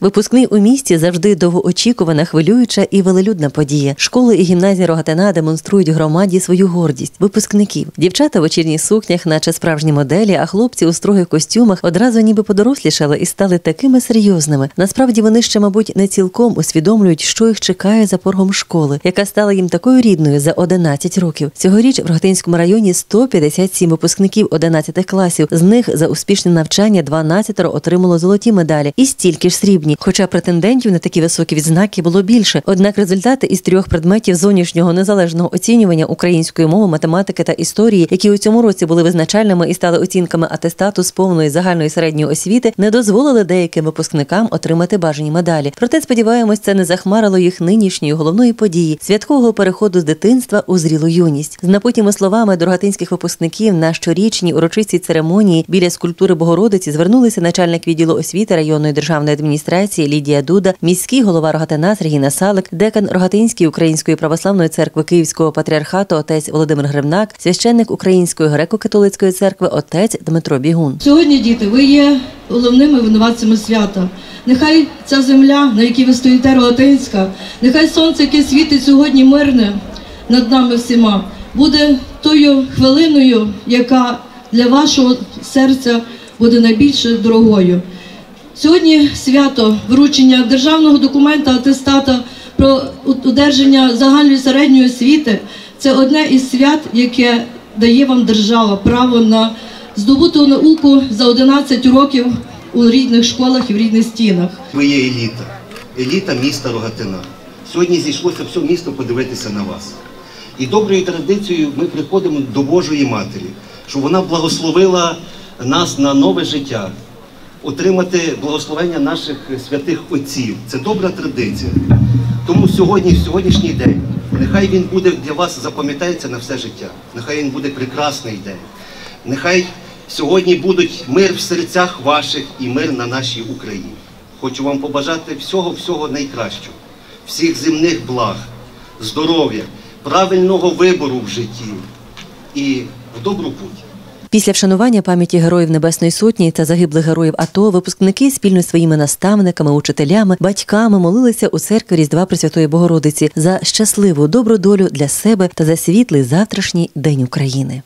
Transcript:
Випускний у місті завжди довгоочікувана, хвилююча і велелюдна подія. Школи і гімназія Рогатина демонструють громаді свою гордість, випускників. Дівчата в вечірніх сукнях, наче справжні моделі, а хлопці у строгих костюмах одразу ніби подорослішали і стали такими серйозними. Насправді вони ще, мабуть, не цілком усвідомлюють, що їх чекає за порогом школи, яка стала їм такою рідною за 11 років. Цьогоріч в Рогатинському районі 157 випускників 11 класів. З них за успішне навчання 12 отримало золоті медалі і стільки ж срібні. Хоча претендентів на такі високі відзнаки було більше. Однак результати із трьох предметів зовнішнього незалежного оцінювання української мови, математики та історії, які у цьому році були визначальними і стали оцінками атестату з повної загальної середньої освіти, не дозволили деяким випускникам отримати бажані медалі. Проте сподіваємось, це не захмарило їх нинішньої головної події святкового переходу з дитинства у зрілу юність. З напутніми словами дорогатинських випускників на щорічній урочистій церемонії біля скульптури Богородиці звернулися начальник відділу освіти районної державної адміністрації Лідія Дуда, міський голова Рогатина Сергій Насалик, декан Рогатинської Української православної церкви Київського патріархату отець Володимир Гривнак, священник Української греко-католицької церкви отець Дмитро Бігун. Сьогодні, діти, ви є головними винуватцями свята. Нехай ця земля, на якій ви стоїте, Рогатинська, нехай сонце, яке світить сьогодні мирне над нами всіма, буде тою хвилиною, яка для вашого серця буде найбільш дорогою. Сьогодні свято вручення державного документа атестата про одержання загальної середньої освіти це одне із свят, яке дає вам держава право на здобуту науку за 11 років у рідних школах і в рідних стінах. Ви є еліта, еліта міста Рогатина. Сьогодні зійшлося все місто подивитися на вас. І доброю традицією ми приходимо до Божої Матері, щоб вона благословила нас на нове життя, отримати благословення наших святих отців. Це добра традиція. Тому сьогодні, в сьогоднішній день, нехай він буде для вас запам'ятається на все життя. Нехай він буде прекрасний день. Нехай сьогодні будуть мир в серцях ваших і мир на нашій Україні. Хочу вам побажати всього-всього найкращого, всіх земних благ, здоров'я, правильного вибору в житті і в добру путь. Після вшанування пам'яті героїв Небесної Сотні та загиблих героїв АТО випускники спільно своїми наставниками, учителями, батьками молилися у церкві Різдва Пресвятої Богородиці за щасливу добру долю для себе та за світлий завтрашній день України.